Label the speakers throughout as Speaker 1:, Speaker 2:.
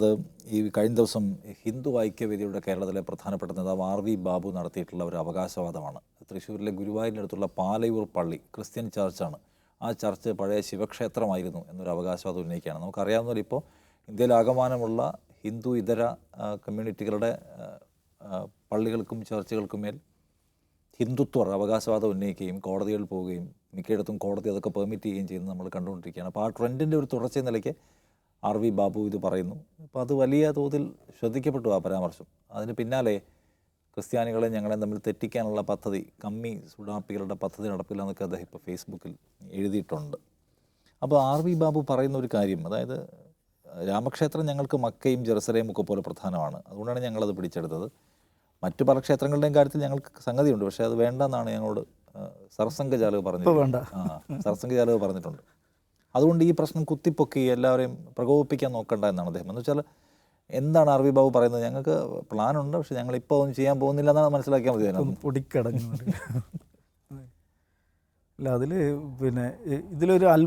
Speaker 1: അത് ഈ കഴിഞ്ഞ ദിവസം ഹിന്ദു ഐക്യവേദിയുടെ കേരളത്തിലെ പ്രധാനപ്പെട്ട നേതാവ് ആർ വി ബാബു നടത്തിയിട്ടുള്ള ഒരു അവകാശവാദമാണ്. തൃശ്ശൂരിലെ ഗുരുവായൂരിനടുത്തുള്ള പാലയൂർ പള്ളി ക്രിസ്ത്യൻ ചർച്ചാണ്. ആ ചർച്ച് പഴയ ശിവക്ഷേത്രമായിരുന്നു എന്നൊരു അവകാശവാദം ഉന്നയിക്കുകയാണ്. നമുക്കറിയാവുന്ന പോലെ ഇപ്പോൾ ഇന്ത്യയിൽ ആകമാനമുള്ള ഹിന്ദു ഇതര കമ്മ്യൂണിറ്റികളുടെ പള്ളികൾക്കും ചർച്ചുകൾക്കും മേൽ ഹിന്ദുത്വർ അവകാശവാദം ഉന്നയിക്കുകയും കോടതികളിൽ പോവുകയും മിക്കയിടത്തും കോടതി അതൊക്കെ പെർമിറ്റ് ചെയ്യുകയും ചെയ്യുന്നത് നമ്മൾ കണ്ടുകൊണ്ടിരിക്കുകയാണ്. അപ്പോൾ ആ ട്രെൻഡിന്റെ ഒരു തുടർച്ച നിലയ്ക്ക് ആർ വി ബാബു ഇത് പറയുന്നു. അപ്പോൾ അത് വലിയ തോതിൽ ശ്രദ്ധിക്കപ്പെട്ടു ആ പരാമർശം. അതിന് പിന്നാലെ ക്രിസ്ത്യാനികളെ ഞങ്ങളെ തമ്മിൽ തെറ്റിക്കാനുള്ള പദ്ധതി കമ്മി സുഡാപ്പികളുടെ പദ്ധതി നടപ്പിലാന്നൊക്കെ അദ്ദേഹം ഇപ്പോൾ ഫേസ്ബുക്കിൽ എഴുതിയിട്ടുണ്ട്. അപ്പോൾ ആർ വി ബാബു പറയുന്ന ഒരു കാര്യം അതായത് രാമക്ഷേത്രം ഞങ്ങൾക്ക് മക്കയും ജെറുസലേം ഒക്കെ പോലെ പ്രധാനമാണ്. അതുകൊണ്ടാണ് ഞങ്ങളത് പിടിച്ചെടുത്തത്. മറ്റു പല ക്ഷേത്രങ്ങളുടെയും കാര്യത്തിൽ ഞങ്ങൾക്ക് സംഗതിയുണ്ട്. പക്ഷേ അത് വേണ്ടെന്നാണ് ഞങ്ങളോട് ആ, സർസംഘ ജാലക് പറഞ്ഞത്
Speaker 2: വേണ്ട.
Speaker 1: ആ സർസംഘ ജാലക് പറഞ്ഞിട്ടുണ്ട്. അതുകൊണ്ട് ഈ പ്രശ്നം കുത്തിപ്പൊക്കി എല്ലാവരെയും പ്രകോപിപ്പിക്കാൻ നോക്കണ്ട എന്നാണ് അദ്ദേഹം. എന്ന് വെച്ചാൽ എന്താണ് അറബി ബാബു പറയുന്നത്? ഞങ്ങൾക്ക് പ്ലാനുണ്ട് പക്ഷെ ഞങ്ങൾ ഇപ്പോൾ ഒന്നും ചെയ്യാൻ പോകുന്നില്ല എന്നാണ് മനസ്സിലാക്കിയാൽ മതി
Speaker 2: പൊടിക്കടഞ്ഞു അല്ല അതിൽ പിന്നെ ഇതിലൊരു അൽ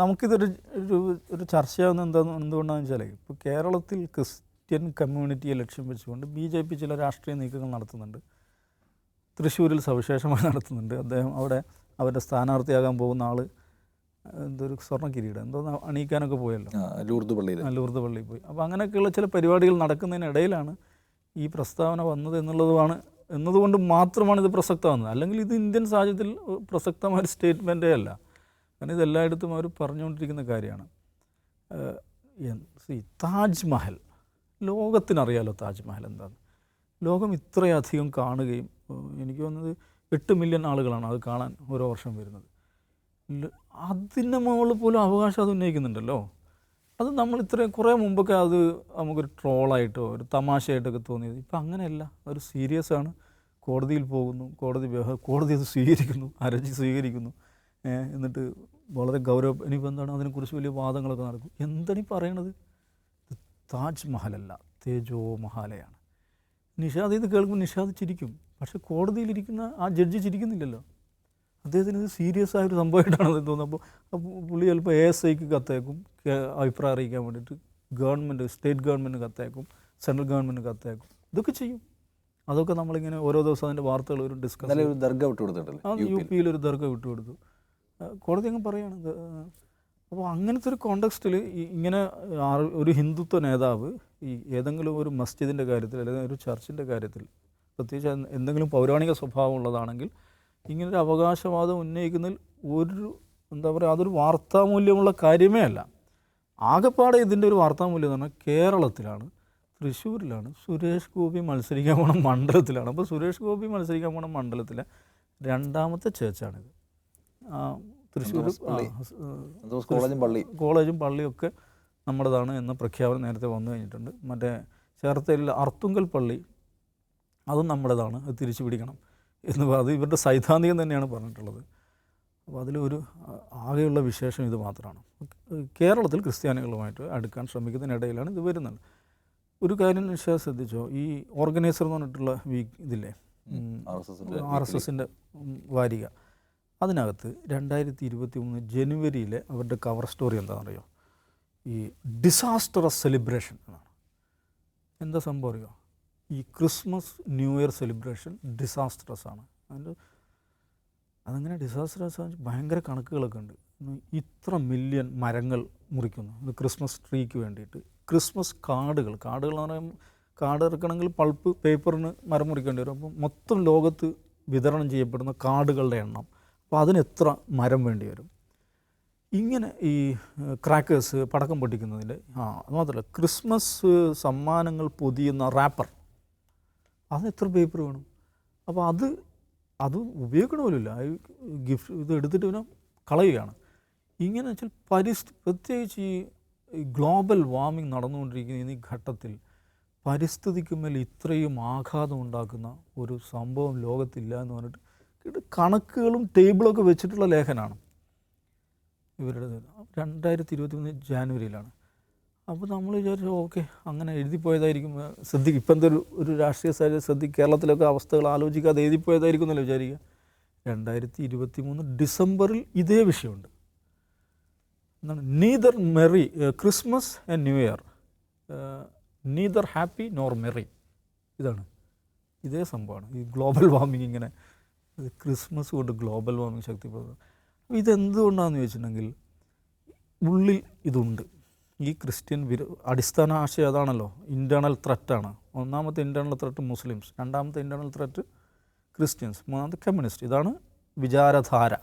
Speaker 2: നമുക്കിതൊരു ഒരു ഒരു ചർച്ചയാവുന്ന എന്താ എന്തുകൊണ്ടാണെന്ന് വെച്ചാൽ ഇപ്പോൾ കേരളത്തിൽ ക്രിസ്ത്യൻ കമ്മ്യൂണിറ്റിയെ ലക്ഷ്യം വെച്ചുകൊണ്ട് ബി ജെ പി ചില രാഷ്ട്രീയ നീക്കങ്ങൾ നടത്തുന്നുണ്ട്. തൃശ്ശൂരിൽ സവിശേഷമായി നടത്തുന്നുണ്ട്. അദ്ദേഹം അവിടെ അവരുടെ സ്ഥാനാർത്ഥിയാകാൻ പോകുന്ന ആൾ എന്തൊരു സ്വർണ കിരീടം. എന്തോ അണിയിക്കാനൊക്കെ പോയല്ലോ.
Speaker 1: ലൂർദ് പള്ളിയിൽ
Speaker 2: ലൂർദ് പള്ളിയിൽ പോയി. അപ്പോൾ അങ്ങനെയൊക്കെയുള്ള ചില പരിപാടികൾ നടക്കുന്നതിനിടയിലാണ് ഈ പ്രസ്താവന വന്നത് എന്നുള്ളതുമാണ്. എന്നതുകൊണ്ട് മാത്രമാണ് ഇത് പ്രസക്തമാകുന്നത്. അല്ലെങ്കിൽ ഇത് ഇന്ത്യൻ സാഹചര്യത്തിൽ പ്രസക്തമായ ഒരു സ്റ്റേറ്റ്മെന്റേ അല്ല. കാരണം ഇതെല്ലായിടത്തും അവർ പറഞ്ഞുകൊണ്ടിരിക്കുന്ന കാര്യമാണ്. സി താജ്മഹൽ. ലോകത്തിനറിയാലോ താജ്മഹൽ എന്താണ് ലോകം ഇത്രയധികം കാണുകയും എനിക്ക് തോന്നുന്നത് എട്ട് മില്യൺ ആളുകളാണ് അത് കാണാൻ ഓരോ വർഷം വരുന്നത്. അതിന്റെ മുകളിൽ പോലും അവകാശം അത് ഉന്നയിക്കുന്നുണ്ടല്ലോ. അത് നമ്മൾ ഇത്രയും കുറേ മുമ്പൊക്കെ അത് നമുക്കൊരു ട്രോളായിട്ടോ ഒരു തമാശയായിട്ടൊക്കെ തോന്നിയത്. ഇപ്പം അങ്ങനെയല്ല. ഒരു സീരിയസ് ആണ്. കോടതിയിൽ പോകുന്നു. കോടതി കോടതി അത് സ്വീകരിക്കുന്നു. അരജി സ്വീകരിക്കുന്നു. എന്നിട്ട് വളരെ ഗൗരവ ഇനിയിപ്പോൾ എന്താണ്? അതിനെക്കുറിച്ച് വലിയ വാദങ്ങളൊക്കെ നടക്കും. എന്താണ് ഈ പറയണത്? താജ്മഹലല്ല. തേജോ മഹാലയാണ്. നിഷാദ് ഇത് കേൾക്കുമ്പോൾ നിഷാദ് ചിരിക്കും. പക്ഷേ കോടതിയിലിരിക്കുന്ന ആ ജഡ്ജി ചിരിക്കുന്നില്ലല്ലോ. അദ്ദേഹത്തിന് ഇത് സീരിയസ് ആയൊരു സംഭവമായിട്ടാണ് അത് തോന്നുന്നത് അപ്പോൾ പുള്ളി ചിലപ്പോൾ എ എസ് ഐക്ക് കത്തയക്കും അഭിപ്രായം അറിയിക്കാൻ വേണ്ടിയിട്ട് ഗവൺമെന്റ് സ്റ്റേറ്റ് ഗവൺമെന്റ് കത്തയക്കും സെൻട്രൽ ഗവൺമെന്റ് കത്തയക്കും. ഇതൊക്കെ ചെയ്യും. അതൊക്കെ നമ്മളിങ്ങനെ ഓരോ ദിവസം അതിന്റെ വാർത്തകൾ ഒരു ഡിസ്കസ്
Speaker 1: ഒരു ദർഗ വിട്ടു കൊടുത്തിട്ടുണ്ട്
Speaker 2: ആ യു പിയിൽ ഒരു ദർഗ വിട്ടു കൊടുത്തു. കോടതി അങ്ങ് പറയുകയാണ് അപ്പോൾ അങ്ങനത്തെ ഒരു കോണ്ടക്സ്റ്റിൽ ഇങ്ങനെ ഒരു ഹിന്ദുത്വ നേതാവ് ഈ ഏതെങ്കിലും ഒരു മസ്ജിദിന്റെ കാര്യത്തിൽ അല്ലെങ്കിൽ ഒരു ചർച്ചിന്റെ കാര്യത്തിൽ പ്രത്യേകിച്ച് എന്തെങ്കിലും പൗരാണിക സ്വഭാവം ഉള്ളതാണെങ്കിൽ ഇങ്ങനൊരു അവകാശവാദം ഉന്നയിക്കുന്നതിൽ ഒരു എന്താ പറയുക അതൊരു വാർത്താമൂല്യമുള്ള കാര്യമേ അല്ല. ആകെപ്പാടെ ഇതിന്റെ ഒരു വാർത്താമൂല്യം എന്ന് പറഞ്ഞാൽ കേരളത്തിലാണ് തൃശ്ശൂരിലാണ് സുരേഷ് ഗോപി മത്സരിക്കാൻ പോണ മണ്ഡലത്തിലാണ്. അപ്പോൾ സുരേഷ് ഗോപി മത്സരിക്കാൻ പോണ മണ്ഡലത്തിലെ രണ്ടാമത്തെ ചേർച്ചാണിത് ആ, തൃശ്ശൂർ
Speaker 1: കോളേജും പള്ളി.
Speaker 2: കോളേജും പള്ളിയൊക്കെ ഒക്കെ നമ്മുടേതാണ് എന്ന പ്രഖ്യാപനം നേരത്തെ വന്നു കഴിഞ്ഞിട്ടുണ്ട്. മറ്റേ ചേർത്തലിൽ അർത്തുങ്കൽ പള്ളി അതും നമ്മുടേതാണ്. അത് തിരിച്ചു പിടിക്കണം എന്ന് പ- അത് ഇവരുടെ സൈദ്ധാന്തികം തന്നെയാണ് പറഞ്ഞിട്ടുള്ളത്. അപ്പോൾ അതിലൊരു ആകെയുള്ള വിശേഷം ഇത് മാത്രമാണ്. കേരളത്തിൽ ക്രിസ്ത്യാനികളുമായിട്ട് അടുക്കാൻ ശ്രമിക്കുന്നതിനിടയിലാണ് ഇത് വരുന്നത്. ഒരു കാര്യം നിശ്ചയം ശ്രദ്ധിച്ചോ? ഈ ഓർഗനൈസർ എന്ന് പറഞ്ഞിട്ടുള്ള വീക്ക് ഇതില്ലേ?
Speaker 1: ആർ എസ്
Speaker 2: എസിന്റെ വാരിക. അതിനകത്ത് രണ്ടായിരത്തി ഇരുപത്തി മൂന്ന് ജനുവരിയിലെ അവരുടെ കവർ സ്റ്റോറി എന്താണെന്നറിയോ? ഈ ഡിസാസ്റ്ററസ് സെലിബ്രേഷൻ എന്നാണ്. എന്താ സംഭവം അറിയോ? ഈ Christmas new year celebration disastrous ആണ്. അതിന്റെ അതങ്ങനെ ഡിസാസ്റ്ററസ് ആണ് ഭയങ്കര കണക്കുകളൊക്കെ ഉണ്ട്. ഇത്ര മില്യൺ മരങ്ങൾ മുറിക്കുന്നു. ക്രിസ്മസ് ട്രീക്ക് വേണ്ടിയിട്ട്. ക്രിസ്മസ് കാർഡുകൾ കാർഡുകൾ എന്ന് പറയുമ്പോൾ കാർഡ് ഇറക്കണമെങ്കിൽ പൾപ്പ് പേപ്പറിന് മരം മുറിക്കേണ്ടി വരും. അപ്പം മൊത്തം ലോകത്ത് വിതരണം ചെയ്യപ്പെടുന്ന കാർഡുകളുടെ എണ്ണം. അപ്പോൾ അതിന് എത്ര മരം വേണ്ടി വരും? ഇങ്ങനെ ഈ ക്രാക്കേഴ്സ് പടക്കം പൊട്ടിക്കുന്നതിന്റെ ആ അത് മാത്രമല്ല ക്രിസ്മസ് സമ്മാനങ്ങൾ പൊതിയുന്ന റാപ്പർ അത് എത്ര പേപ്പർ വേണം? അപ്പോൾ അത് അത് ഉപയോഗിക്കണമല്ലോ ഗിഫ്റ്റ് ഇത് എടുത്തിട്ട് പിന്നെ കളയുകയാണ്. ഇങ്ങനെ വെച്ചാൽ പരിസ്ഥിതി പ്രത്യേകിച്ച് ഈ ഗ്ലോബൽ വാർമിംഗ് നടന്നുകൊണ്ടിരിക്കുന്ന ഈ ഘട്ടത്തിൽ പരിസ്ഥിതിക്ക് മേൽ ഇത്രയും ആഘാതം ഉണ്ടാക്കുന്ന ഒരു സംഭവം ലോകത്തില്ല എന്ന് പറഞ്ഞിട്ട് കണക്കുകളും ടേബിളൊക്കെ വെച്ചിട്ടുള്ള ലേഖനമാണ് ഇവരുടെ രണ്ടായിരത്തി ഇരുപത്തി മൂന്ന് ജാനുവരിയിലാണ്. അപ്പോൾ നമ്മൾ വിചാരിച്ചു ഓക്കെ അങ്ങനെ എഴുതിപ്പോയതായിരിക്കും. ശ്രദ്ധിക്കും ഇപ്പം എന്തൊരു ഒരു രാഷ്ട്രീയ സാഹചര്യം ശ്രദ്ധി കേരളത്തിലൊക്കെ അവസ്ഥകൾ ആലോചിക്കാതെ എഴുതിപ്പോയതായിരിക്കും എന്നല്ലേ വിചാരിക്കുക? രണ്ടായിരത്തി ഇരുപത്തി മൂന്ന് ഡിസംബറിൽ ഇതേ വിഷയമുണ്ട്. എന്താണ്? Neither merry Christmas and new year neither happy nor merry ഇതാണ്. ഇതേ സംഭവമാണ്. ഈ ഗ്ലോബൽ വാർമിംഗ് ഇങ്ങനെ ക്രിസ്മസ് കൊണ്ട് ഗ്ലോബൽ വാർമിംഗ് ശക്തിപ്പെടുന്നത് അപ്പോൾ ഇതെന്തുകൊണ്ടാണെന്ന് ചോദിച്ചിട്ടുണ്ടെങ്കിൽ ഉള്ളിൽ ഇതുണ്ട്. ഈ ക്രിസ്ത്യൻ വിരോ അടിസ്ഥാന ആശയം അതാണല്ലോ ഇന്റേർണൽ ത്രെറ്റാണ് ഒന്നാമത്തെ ഇന്റേർണൽ ത്രെറ്റ് മുസ്ലിംസ് രണ്ടാമത്തെ ഇന്റേർണൽ ത്രെറ്റ് ക്രിസ്ത്യൻസ് മൂന്നാമത്തെ കമ്മ്യൂണിസ്റ്റ് ഇതാണ് വിചാരധാര.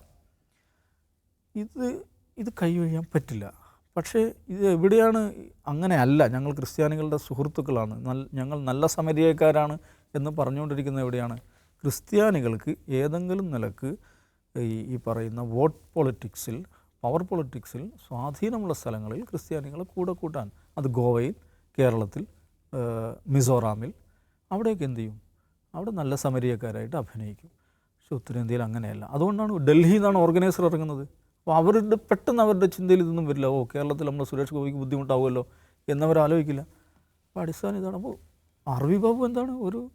Speaker 2: ഇത് ഇത് കൈവഴിയാൻ പറ്റില്ല. പക്ഷേ ഇത് എവിടെയാണ്? അങ്ങനെയല്ല ഞങ്ങൾ ക്രിസ്ത്യാനികളുടെ സുഹൃത്തുക്കളാണ്. ഞങ്ങൾ നല്ല സമരീയക്കാരാണ് എന്ന് പറഞ്ഞുകൊണ്ടിരിക്കുന്നത് എവിടെയാണ്? ക്രിസ്ത്യാനികൾക്ക് ഏതെങ്കിലും നിലയ്ക്ക് ഈ പറയുന്ന വോട്ട് പൊളിറ്റിക്സിൽ പവർ പൊളിറ്റിക്സിൽ സ്വാധീനമുള്ള സ്ഥലങ്ങളിൽ ക്രിസ്ത്യാനികളെ കൂടെ കൂട്ടാൻ. അത് ഗോവയിൽ കേരളത്തിൽ മിസോറാമിൽ. അവിടെയൊക്കെ എന്ത് ചെയ്യും? അവിടെ നല്ല സമരീയക്കാരായിട്ട് അഭിനയിക്കും. പക്ഷെ ഉത്തരേന്ത്യയിൽ അങ്ങനെയല്ല. അതുകൊണ്ടാണ് ഡൽഹിയിൽ നിന്നാണ് ഓർഗനൈസർ ഇറങ്ങുന്നത്. അപ്പോൾ അവരുടെ പെട്ടെന്ന് അവരുടെ ചിന്തയിൽ ഇതൊന്നും വരില്ല. ഓ കേരളത്തിൽ നമ്മുടെ സുരേഷ് ഗോപിക്ക് ബുദ്ധിമുട്ടാവുമല്ലോ എന്നവർ ആലോചിക്കില്ല. അപ്പോൾ അടിസ്ഥാനം ഇതാണ്. അപ്പോൾ അറബി ബാബു എന്താണ്? ഒരു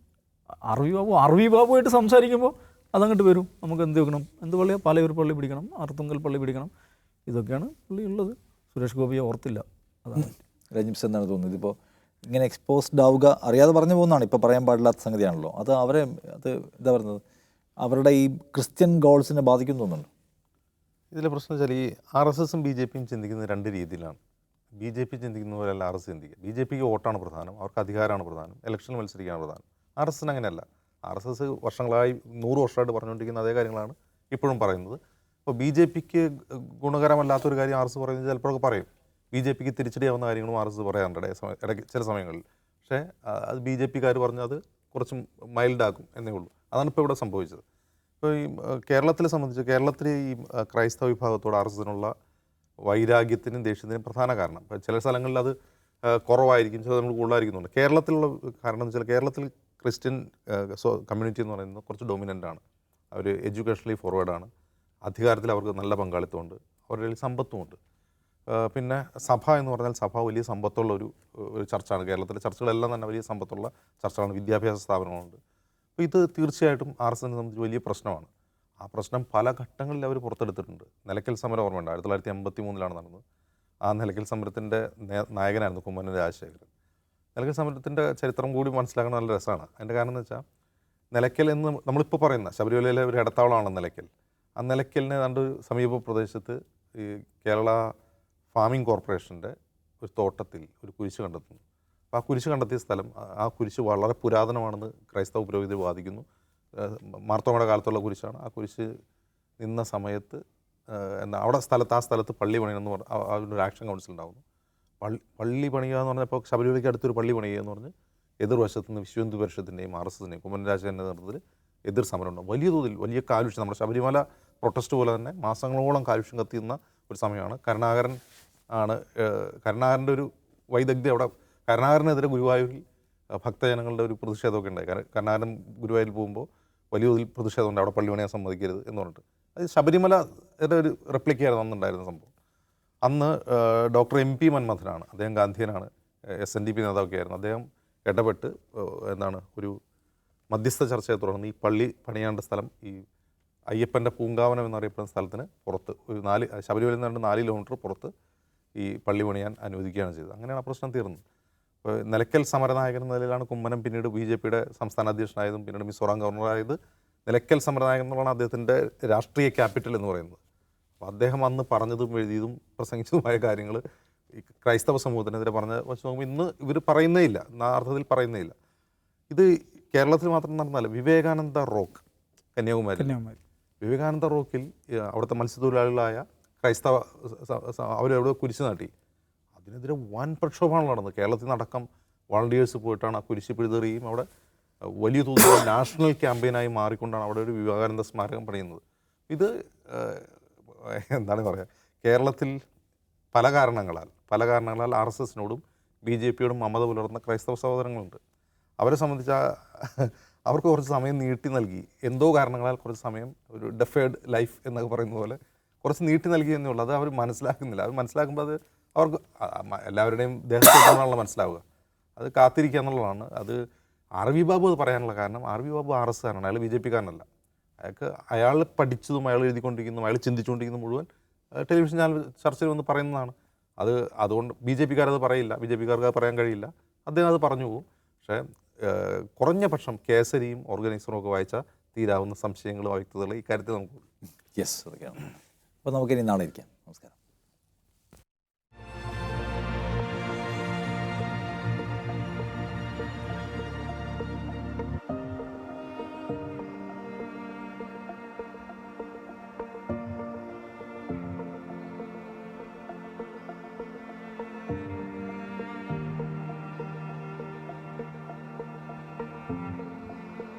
Speaker 2: അറബി ബാബു അറവി ബാബുമായിട്ട് സംസാരിക്കുമ്പോൾ അതങ്ങോട്ട് വരും. നമുക്ക് എന്ത് വെക്കണം? എന്ത് പള്ളിയാണ് പാലയൂർ പള്ളി പിടിക്കണം. അർത്തുങ്കൽ പള്ളി പിടിക്കണം. ഇതൊക്കെയാണ് പുള്ളി ഉള്ളത്. സുരേഷ് ഗോപിയെ ഓർത്തില്ല. അതാണ്.
Speaker 1: രഞ്ജിപ്സ് എന്നാണ് തോന്നുന്നത്. ഇതിപ്പോൾ ഇങ്ങനെ എക്സ്പോസ്ഡ് ആവുക അറിയാതെ പറഞ്ഞു പോകുന്നതാണ്. ഇപ്പോൾ പറയാൻ പാടില്ലാത്ത സംഗതിയാണല്ലോ. അത് അവരെ അത് എന്താ പറയുന്നത്? അവരുടെ ഈ ക്രിസ്ത്യൻ ഗോൾസിനെ ബാധിക്കും തോന്നുന്നുണ്ട്?
Speaker 3: ഇതിലെ പ്രശ്നം വെച്ചാൽ ഈ ആർ എസ് എസും ബി ജെ പിയും ചിന്തിക്കുന്നത് രണ്ട് രീതിയിലാണ്. ബി ജെ പി ചിന്തിക്കുന്ന പോലെയല്ല ആർ എസ് ചിന്തിക്കുക. ബി ജെ പിക്ക് വോട്ടാണ് പ്രധാനം. അവർക്ക് അധികാരമാണ് പ്രധാനം. ഇലക്ഷൻ മത്സരിക്കാനാണ് പ്രധാനം. ആർ എസ് എസിന് അങ്ങനെയല്ല. ആർ എസ് എസ് വർഷങ്ങളായി നൂറ് വർഷമായിട്ട് പറഞ്ഞുകൊണ്ടിരിക്കുന്ന അതേ കാര്യങ്ങളാണ് ഇപ്പോഴും പറയുന്നത്. അപ്പോൾ ബി ജെ പിക്ക് ഗുണകരമല്ലാത്തൊരു കാര്യം ആർ എസ് പറയുന്നത് ചിലപ്പോഴൊക്കെ പറയും. ബി ജെ പിക്ക് തിരിച്ചടിയാവുന്ന കാര്യങ്ങളും ആർ എസ് പറയാറുണ്ട് ഇടയ്ക്ക് ചില സമയങ്ങളിൽ. പക്ഷേ അത് ബി ജെ പിക്കാർ പറഞ്ഞത് കുറച്ച് മൈൽഡാക്കും എന്നേ ഉള്ളൂ. അതാണ് ഇപ്പോൾ ഇവിടെ സംഭവിച്ചത്. ഇപ്പോൾ ഈ കേരളത്തിലെ സംബന്ധിച്ച് കേരളത്തിലെ ഈ ക്രൈസ്തവ വിഭാഗത്തോട് ആർ എസ് എസിനുള്ള വൈരാഗ്യത്തിനും ദേഷ്യത്തിനും പ്രധാന കാരണം. ഇപ്പോൾ ചില സ്ഥലങ്ങളിൽ അത് കുറവായിരിക്കും ചില നമ്മൾ കൂടുതലായിരിക്കുന്നുണ്ട്. കേരളത്തിലുള്ള കാരണം എന്ന് വെച്ചാൽ കേരളത്തിൽ ക്രിസ്ത്യൻ കമ്മ്യൂണിറ്റി എന്ന് പറയുന്നത് കുറച്ച് ഡൊമിനന്റ് ആണ് അവർ എഡ്യൂക്കേഷണലി ഫോർവേഡാണ്. അധികാരത്തിൽ അവർക്ക് നല്ല പങ്കാളിത്തമുണ്ട്. അവരുടെ കയ്യിൽ സമ്പത്തുമുണ്ട്. പിന്നെ സഭ എന്ന് പറഞ്ഞാൽ സഭ വലിയ സമ്പത്തുള്ള ഒരു ഒരു ചർച്ചാണ്. കേരളത്തിലെ ചർച്ചകളെല്ലാം തന്നെ വലിയ സമ്പത്തുള്ള ചർച്ചകളാണ് വിദ്യാഭ്യാസ സ്ഥാപനങ്ങളുണ്ട്. അപ്പോൾ ഇത് തീർച്ചയായിട്ടും ആർ എസ് എസിനെ സംബന്ധിച്ച് വലിയ പ്രശ്നമാണ്. ആ പ്രശ്നം പല ഘട്ടങ്ങളിൽ അവർ പുറത്തെടുത്തിട്ടുണ്ട്. നിലയ്ക്കൽ സമരം ഓർമ്മയുണ്ട്. ആയിരത്തി തൊള്ളായിരത്തി എൺപത്തി മൂന്നിലാണ് നടന്നത്. ആ നിലയ്ക്കൽ സമരത്തിന്റെ നായകനായിരുന്നു കുമ്മനം രാജശേഖരൻ. നിലയ്ക്കൽ സമരത്തിന്റെ ചരിത്രം കൂടി മനസ്സിലാക്കുന്ന നല്ല രസമാണ്. അതിന്റെ കാരണം എന്ന് വെച്ചാൽ നിലയ്ക്കൽ എന്ന് നമ്മളിപ്പോൾ പറയുന്ന ശബരിമലയിലെ ഒരു ഇടത്താവളമാണ് നിലയ്ക്കൽ. ആ നിലയ്ക്കലിന് രണ്ട് സമീപ പ്രദേശത്ത് ഈ കേരള ഫാമിംഗ് കോർപ്പറേഷന്റെ ഒരു തോട്ടത്തിൽ ഒരു കുരിശ് കണ്ടെത്തുന്നു. അപ്പോൾ ആ കുരിശ് കണ്ടെത്തിയ സ്ഥലം ആ- കുരിശ് വളരെ പുരാതനമാണെന്ന് ക്രൈസ്തവ പുരോഹിതർ വാദിക്കുന്നു. മാർത്തോമയുടെ കാലത്തുള്ള കുരിശാണ്. ആ കുരിശ് നിന്ന സമയത്ത് എന്താ അവിടെ സ്ഥലത്ത് ആ സ്ഥലത്ത് പള്ളി പണിയണമെന്ന് പറഞ്ഞ ഒരു ആക്ഷൻ കൗൺസിൽ ഉണ്ടാകുന്നു പള്ളി പള്ളി പണിയുക എന്ന് പറഞ്ഞപ്പോൾ ശബരിമലയ്ക്ക് അടുത്തൊരു പള്ളി പണിയുക എന്ന് പറഞ്ഞ് എതിർവശത്ത് നിന്ന് വിശ്വഹിന്ദു പരിഷത്തിന്റെയും ആർ എസ് എസിന്റെയും കുമ്മൻ കുമ്മനരാജന്റെ നേതൃത്വത്തിൽ എതിർ സമരം ഉണ്ടാകും വലിയ തോതിൽ വലിയ കാലുഷ്യം. നമ്മുടെ ശബരിമല പ്രൊട്ടസ്റ്റ് പോലെ തന്നെ മാസങ്ങളോളം കാലുഷ്യം കത്തിയുന്ന ഒരു സമയമാണ്. കരുണാകരൻ ആണ് കരുണാകരന്റെ ഒരു വൈദഗ്ധ്യം അവിടെ കരുണാകരനെതിരെ ഗുരുവായൂരിൽ ഭക്തജനങ്ങളുടെ ഒരു പ്രതിഷേധമൊക്കെ ഉണ്ടായി. കാരണം കരുണാകരൻ ഗുരുവായൂരിൽ പോകുമ്പോൾ വലിയ തോതിൽ പ്രതിഷേധമുണ്ട്. അവിടെ പള്ളി പണിയാൻ സമ്മതിക്കരുത് എന്ന് പറഞ്ഞിട്ട്. അത് ശബരിമലയുടെ ഒരു റെപ്ലിക്കയായിരുന്നു അന്നുണ്ടായിരുന്ന സംഭവം. അന്ന് ഡോക്ടർ എം പി മന്മഥനാണ്. അദ്ദേഹം ഗാന്ധിയനാണ്. എസ് എൻ ഡി പി നേതാവൊക്കെ ആയിരുന്നു. അദ്ദേഹം ഇടപെട്ട് എന്താണ് ഒരു മധ്യസ്ഥ ചർച്ചയെ തുടർന്ന് ഈ പള്ളി പണിയേണ്ട സ്ഥലം ഈ അയ്യപ്പന്റെ പൂങ്കാവനം എന്നറിയപ്പെടുന്ന സ്ഥലത്തിന് പുറത്ത് ഒരു നാല് ശബരിമലയിൽ നിന്ന് നാല് കിലോമീറ്റർ പുറത്ത് ഈ പള്ളി പണിയാൻ അനുവദിക്കുകയാണ് ചെയ്തത്. അങ്ങനെയാണ് ആ പ്രശ്നം തീർന്നത്. ഇപ്പോൾ നിലയ്ക്കൽ സമരനായകൻ എന്ന നിലയിലാണ് കുമ്മനം പിന്നീട് ബി ജെ പിയുടെ സംസ്ഥാന അധ്യക്ഷനായതും പിന്നീട് മിസോറാം ഗവർണറായത്. നിലയ്ക്കൽ സമരനായകൻ എന്നുള്ളതാണ് അദ്ദേഹത്തിന്റെ രാഷ്ട്രീയ ക്യാപിറ്റൽ എന്ന് പറയുന്നത്. അപ്പോൾ അദ്ദേഹം അന്ന് പറഞ്ഞതും എഴുതിയതും പ്രസംഗിച്ചതുമായ കാര്യങ്ങൾ ഈ ക്രൈസ്തവ സമൂഹത്തിനെതിരെ പറഞ്ഞ വെച്ച് നോക്കുമ്പോൾ ഇന്ന് ഇവർ പറയുന്നേ ഇല്ല അർത്ഥത്തിൽ പറയുന്നേ ഇല്ല ഇത് കേരളത്തിൽ മാത്രം നടന്നല്ല വിവേകാനന്ദ റോക്ക് കന്യാകുമാരി.
Speaker 2: കന്യാകുമാരി.
Speaker 3: വിവേകാനന്ദ റോക്കിൽ അവിടുത്തെ മത്സ്യത്തൊഴിലാളികളായ ക്രൈസ്തവ അവരവിടെ കുരിശ് നാട്ടി. അതിനെതിരെ വൻ പ്രക്ഷോഭമാണ് നടന്നത്. കേരളത്തിൽ നടക്കം വളണ്ടിയേഴ്സ് പോയിട്ടാണ് ആ കുരിശ് പിഴുതെറിയും. അവിടെ വലിയ തോതിൽ നാഷണൽ ക്യാമ്പയിനായി മാറിക്കൊണ്ടാണ് അവിടെ ഒരു വിവേകാനന്ദ സ്മാരകം പണിയുന്നത്. ഇത് എന്താണ് പറയുക കേരളത്തിൽ പല കാരണങ്ങളാൽ പല കാരണങ്ങളാൽ ആർ എസ് എസിനോടും ബി ജെ പിയോടും മമത പുലർത്തുന്ന ക്രൈസ്തവ സഹോദരങ്ങളുണ്ട്. അവരെ സംബന്ധിച്ച് അവർക്ക് കുറച്ച് സമയം നീട്ടി നൽകി. എന്തോ കാരണങ്ങളാൽ കുറച്ച് സമയം ഒരു ഡെഫേർഡ് ലൈഫ് എന്നൊക്കെ പറയുന്ന പോലെ കുറച്ച് നീട്ടി നൽകി എന്നുള്ളത് അവർ മനസ്സിലാക്കുന്നില്ല. അവർ മനസ്സിലാക്കുമ്പോൾ അത് അവർക്ക് എല്ലാവരുടെയും ദേഹത്തോടാണല്ലോ മനസ്സിലാവുക. അത് കാത്തിരിക്കുക എന്നുള്ളതാണ്. അത് ആർ വി ബാബു അത് പറയാനുള്ള കാരണം. R V Babu R S കാരനാണ്. അയാൾ ബി ജെ പിക്കാരനല്ല. അയാൾക്ക് അയാൾ പഠിച്ചതും അയാൾ എഴുതിക്കൊണ്ടിരിക്കുന്നതും അയാൾ ചിന്തിച്ചുകൊണ്ടിരിക്കുന്ന മുഴുവൻ ടെലിവിഷൻ ചാനൽ ചർച്ചയിൽ വന്ന് പറയുന്നതാണ്. അത് അതുകൊണ്ട് ബി ജെ പിക്കാരത് പറയില്ല. ബി ജെ പിക്കാർക്ക് അത് പറയാൻ കഴിയില്ല. അദ്ദേഹം അത് പറഞ്ഞു പോകും. പക്ഷേ കുറഞ്ഞ പക്ഷം കേസരിയും ഓർഗനൈസറും ഒക്കെ വായിച്ചാൽ തീരാവുന്ന സംശയങ്ങളും അവ്യക്തതകളും ഇക്കാര്യത്തിൽ നമുക്ക്
Speaker 1: യെസ് അപ്പോൾ നമുക്കിനി നാളെ ഇരിക്കാം. നമസ്കാരം.